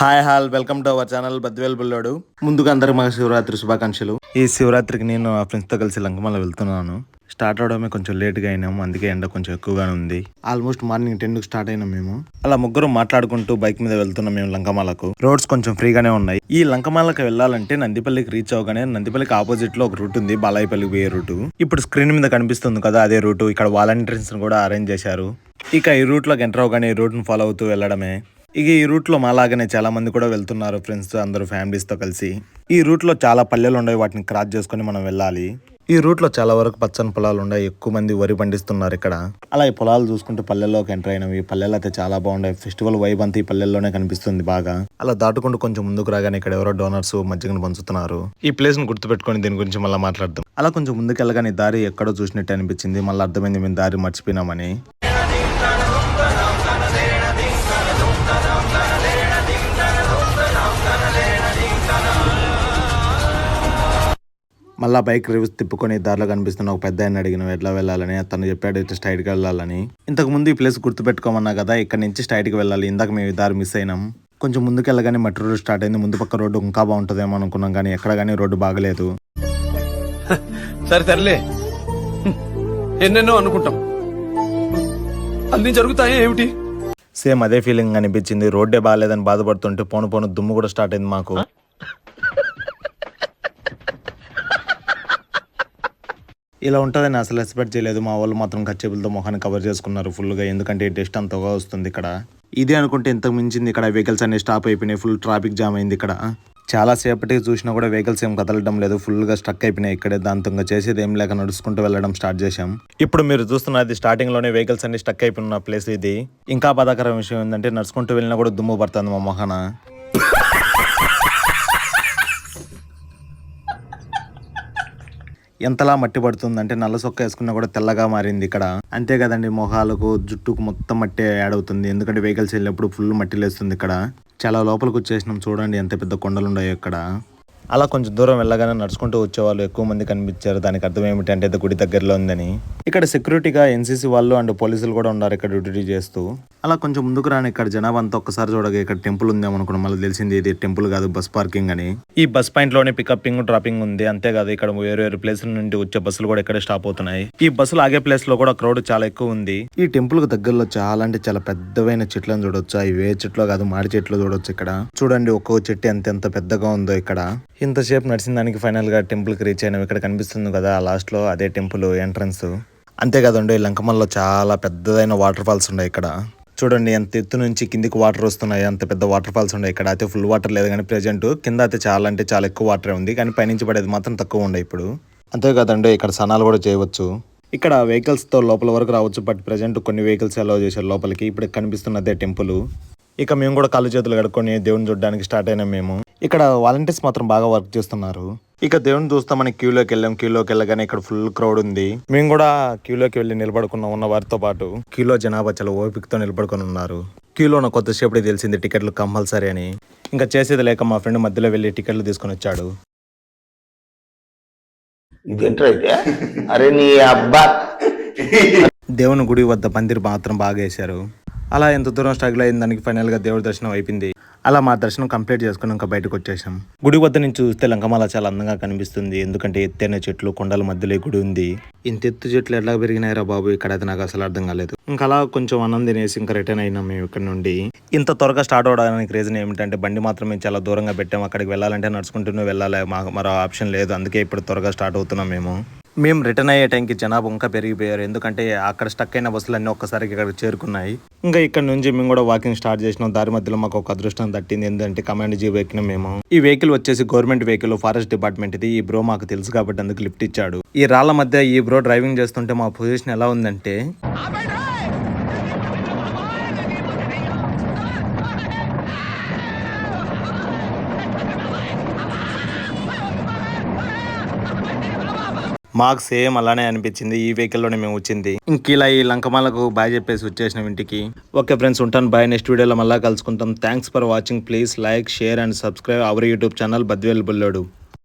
Hi all welcome to our channel Badvel Bullodu. ముందుగా అందరికి మా శివరాత్రి శుభాకాంక్షలు. ఈ శివరాత్రికి నేను మా ఫ్రెండ్స్తో కలిసి లంకమల్ల వెళ్తున్నాను. స్టార్ట్ అవడమే కొంచెం లేట్గా అయినాము అందుకే ఎండ కొంచెం ఎక్కువగానే ఉంది. ఆల్మోస్ట్ మార్నింగ్ టెన్కి స్టార్ట్ అయినాం మేము. అలా ముగ్గురు మాట్లాడుకుంటూ బైక్ మీద వెళ్తున్నాం మేము లంకమాలకు. రోడ్స్ కొంచెం ఫ్రీగానే ఉన్నాయి. ఈ లంకమాలకు వెళ్ళాలంటే నందిపల్లికి రీచ్ అవగానే నందిపల్లికి ఆపోజిట్లో ఒక రూట్ ఉంది బాలాయపల్లికి పోయే రూట్. ఇప్పుడు స్క్రీన్ మీద కనిపిస్తుంది కదా అదే రూట్ ఇక్కడ వాలంటీర్స్ కూడా అరేంజ్ చేశారు. ఇక ఈ రూట్లోకి ఎంటర్ అవగానే ఈ రూట్ను ఫాలో అవుతూ వెళ్ళడమే. ఇక ఈ రూట్లో మాలాగానే చాలా మంది కూడా వెళ్తున్నారు ఫ్రెండ్స్ అందరూ ఫ్యామిలీస్తో కలిసి. ఈ రూట్లో చాలా పల్లెలు ఉన్నాయి వాటిని క్రాస్ చేసుకుని మనం వెళ్ళాలి. ఈ రూట్లో చాలా వరకు పచ్చని పొలాలు ఉన్నాయి ఎక్కువ మంది వరి పండిస్తున్నారు ఇక్కడ. అలా ఈ పొలాలు చూసుకుంటూ పల్లెల్లోకి ఎంటర్ అయినవి ఈ పల్లెలు అయితే చాలా బాగున్నాయి ఫెస్టివల్ వైబ్ అంతా ఈ పల్లెల్లోనే కనిపిస్తుంది బాగా. అలా దాటుకుంటూ కొంచెం ముందుకు రాగానే ఇక్కడ ఎవరో డోనర్స్ మజ్జిగను పంచుతున్నారు. ఈ ప్లేస్ను గుర్తుపెట్టుకొని దీని గురించి మళ్ళీ మాట్లాడదాం. అలా కొంచెం ముందుకు వెళ్ళగానే దారి ఎక్కడో చూసినట్టు అనిపించింది మళ్ళీ అర్థమైంది మేము దారి మర్చిపోయినామని. మళ్ళా బైక్ రివ్యూస్ తిప్పుకొని దారిలో కనిపిస్తున్న ఒక పెద్ద ఆయన అడిగిన ఎట్లా వెళ్ళాలని? తను చెప్పాడు ఇట్లా స్ట్రైట్గా వెళ్ళాలని. ఇంతకు ముందు ఈ ప్లేస్ గుర్తుపెట్టుకోమన్నా కదా ఇక్కడ నుంచి స్ట్రైట్గా వెళ్ళాలి. ఇందాక మేము ఈ దారి మిస్ అయినాం. కొంచెం ముందుకు వెళ్ళగానే మట్టి రోడ్డు స్టార్ట్ అయింది. ముందు పక్క రోడ్డు ఇంకా బాగుంటుందేమో అనుకున్నాం కానీ ఎక్కడ కానీ రోడ్డు బాగలేదు. సరే సర్లే. ఎన్నెన్నో అనుకుంటాం. అన్ని జరుగుతాయి ఏమిటి? సేమ్ అదే ఫీలింగ్ అనిపించింది. రోడ్డే బాగాలేదని బాధపడుతుంటే పోను పోను దుమ్ము కూడా స్టార్ట్ అయింది మాకు. ఇలా ఉంటుందని అసలు ఎక్స్పెక్ట్ చేయలేదు. మా వాళ్ళు మాత్రం కచ్చేపులతో మొహాన్ని కవర్ చేసుకున్నారు ఫుల్గా ఎందుకంటే టెస్ట్ అంతగా వస్తుంది ఇక్కడ. ఇదే అనుకుంటే ఇంతకు మించింది ఇక్కడ వెహికల్స్ అన్ని స్టాప్ అయిపోయినాయి. ఫుల్ ట్రాఫిక్ జామ్ అయింది ఇక్కడ. చాలా సేపటికి చూసినా కూడా వెహికల్స్ ఏం కదలడం లేదు. ఫుల్గా స్టక్ అయిపోయినాయి ఇక్కడే. దాంతో చేసేది ఏం లేక నడుచుకుంటూ వెళ్ళడం స్టార్ట్ చేశాం. ఇప్పుడు మీరు చూస్తున్నది స్టార్టింగ్లోనే వెహికల్స్ అన్ని స్టక్ అయిపోయిన ప్లేస్ ఇది. ఇంకా బాధాకరం విషయం ఏంటంటే నడుచుకుంటూ వెళ్ళినా కూడా దుమ్ము పడుతుంది మా మొహన. ఎంతలా మట్టి పడుతుందంటే నల్ల సొక్క వేసుకున్నా కూడా తెల్లగా మారింది ఇక్కడ. అంతే కదండి మొహాలకు జుట్టుకు మొత్తం మట్టి యాడ్ అవుతుంది. ఎందుకంటే వెహికల్స్ వెళ్ళినప్పుడు ఫుల్ మట్టి లేస్తుంది ఇక్కడ. చాలా లోపలికి వచ్చేసినాం. చూడండి ఎంత పెద్ద కొండలు ఉన్నాయో ఇక్కడ. అలా కొంచెం దూరం వెళ్ళగానే నడుచుకుంటూ వచ్చేవాళ్ళు ఎక్కువ మంది కనిపించారు. దానికి అర్థం ఏమిటంటే ఇది గుడి దగ్గరలో ఉందని. ఇక్కడ సెక్యూరిటీగా ఎన్సీసీ వాళ్ళు అండ్ పోలీసులు కూడా ఉన్నారు ఇక్కడ డ్యూటీ చేస్తూ. అలా కొంచెం ముందుకు రాని ఇక్కడ జనాభా అంతా ఒక్కసారి చూడగా ఇక్కడ టెంపుల్ ఉందేమో అనుకున్నాం. మళ్ళీ తెలిసింది ఇది టెంపుల్ కాదు బస్ పార్కింగ్ అని. ఈ బస్ పాయింట్లోనే పికప్పింగ్ డ్రాపింగ్ ఉంది. అంతేకాదు ఇక్కడ వేరే వేరే ప్లేస్ నుండి వచ్చే బస్సులు కూడా ఇక్కడే స్టాప్ అవుతున్నాయి. ఈ బస్సులు ఆగే ప్లేస్లో కూడా క్రౌడ్ చాలా ఎక్కువ ఉంది. ఈ టెంపుల్కు దగ్గరలో చాలా అంటే చాలా పెద్దవైన చెట్లను చూడొచ్చు. అవి వే చెట్లు కాదు మాడి చెట్లు చూడొచ్చు ఇక్కడ. చూడండి ఒక్కో చెట్టు ఎంత ఎంత పెద్దగా ఉందో ఇక్కడ. ఇంతసేపు నడిచిన దానికి ఫైనల్గా రీచ్ అయినాం. ఇక్కడ కనిపిస్తుంది కదా లాస్ట్లో అదే టెంపుల్ ఎంట్రన్స్. అంతే కదండి లంకమల్లో చాలా పెద్దదైన వాటర్ ఫాల్స్ ఉన్నాయి ఇక్కడ. చూడండి ఎంత ఎత్తు నుంచి కిందికి వాటర్ వస్తున్నాయి అంత పెద్ద వాటర్ ఫాల్స్ ఉన్నాయి ఇక్కడ. అయితే ఫుల్ వాటర్ లేదు కానీ ప్రెజెంట్ కింద అయితే చాలా అంటే చాలా ఎక్కువ వాటర్ ఉంది. కానీ పైనుంచి పడేది మాత్రం తక్కువ ఉండే ఇప్పుడు. అంతే కదండి ఇక్కడ సనాలు కూడా చేయవచ్చు. ఇక్కడ వెహికల్స్తో లోపల వరకు రావచ్చు బట్ ప్రెజెంట్ కొన్ని వెహికల్స్ అలౌ చేశారు లోపలికి. ఇప్పుడు కనిపిస్తున్నదే టెంపుల్. ఇక మేము కూడా కాళ్ళు చేతులు కడుక్కొని దేవుని చూడడానికి స్టార్ట్ అయినాం మేము. ఇక్కడ వాలంటీర్స్ మాత్రం బాగా వర్క్ చేస్తున్నారు. ఇక దేవుని చూస్తామని క్యూలోకి వెళ్ళాం. క్యూలోకి వెళ్ళగానే ఇక్కడ ఫుల్ క్రౌడ్ ఉంది. మేము కూడా క్యూలోకి వెళ్ళి నిలబడుకున్నాం ఉన్న వారితో పాటు. క్యూలో జనాభా చాలా ఓపికతో నిలబడుకొని ఉన్నారు. క్యూలో నాకు కొద్దిసేపటి తెలిసింది టికెట్లు కంపల్సరీ అని. ఇంకా చేసేది లేక మా ఫ్రెండ్ మధ్యలో వెళ్ళి టికెట్లు తీసుకొని వచ్చాడు. అరే నీ అబ్బా! దేవుని గుడి వద్ద పందిరి మాత్రం బాగా వేశారు. అలా ఎంత దూరం స్ట్రగుల్ అయిన దానికి ఫైనల్గా దేవుడి దర్శనం అయిపోయింది. అలా మా దర్శనం కంప్లీట్ చేసుకుని ఇంకా బయటకు వచ్చేసాం. గుడి వద్ద నుంచి చూస్తే లంకమాల చాలా అందంగా కనిపిస్తుంది. ఎందుకంటే ఎత్తైన చెట్లు కొండల మధ్యలో గుడి ఉంది. ఇంత ఎత్తు చెట్లు ఎట్లా పెరిగినాయిరా బాబు? ఇక్కడ అయితే నాకు అసలు అర్థం కాలేదు. ఇంకా అలా కొంచెం అన్నం తినేసి ఇంకా రిటర్న్ అయినాం మేము ఇక్కడ నుండి. ఇంత త్వరగా స్టార్ట్ అవడానికి రీజన్ ఏమిటంటే బండి మాత్రం మేము చాలా దూరంగా పెట్టాం. అక్కడికి వెళ్ళాలంటే నడుచుకుంటూనే వెళ్ళాలి. మాకు మరో ఆప్షన్ లేదు. అందుకే ఇప్పుడు త్వరగా స్టార్ట్ అవుతున్నాం మేము. మేము రిటర్న్ అయ్యే టైంకి జనాభా ఇంకా పెరిగిపోయారు. ఎందుకంటే అక్కడ స్టక్ అయిన బస్సులు అన్నీ ఒక్కసారికి ఇక్కడికి చేరుకున్నాయి. ఇంకా ఇక్కడ నుంచి మేము కూడా వాకింగ్ స్టార్ట్ చేసినాం. దారి మధ్యలో మాకు ఒక అదృష్టం తట్టింది ఏంటంటే కమాండ్ జీప్ ఎక్కినాం మేము. ఈ వెహికల్ వచ్చేసి గవర్నమెంట్ వెహికల్ ఫారెస్ట్ డిపార్ట్మెంట్ ఇది. ఈ బ్రో మాకు తెలుసు కాబట్టి అందుకు లిఫ్ట్ ఇచ్చాడు. ఈ రాళ్ళ మధ్య ఈ బ్రో డ్రైవింగ్ చేస్తుంటే మా పొజిషన్ ఎలా ఉందంటే మాకు సేమ్ అలానే అనిపించింది ఈ వెహికల్లోనే మేము వచ్చింది. ఇంక ఇలా ఈ లంకమాలకు బాయ్ చెప్పేసి వచ్చేసిన ఇంటికి. ఓకే ఫ్రెండ్స్ ఉంటాను. బాయ్ నెక్స్ట్ వీడియోలో మళ్ళీ కలుసుకుంటాం. Thanks for watching please like share and subscribe our YouTube channel Badvel Bullodu.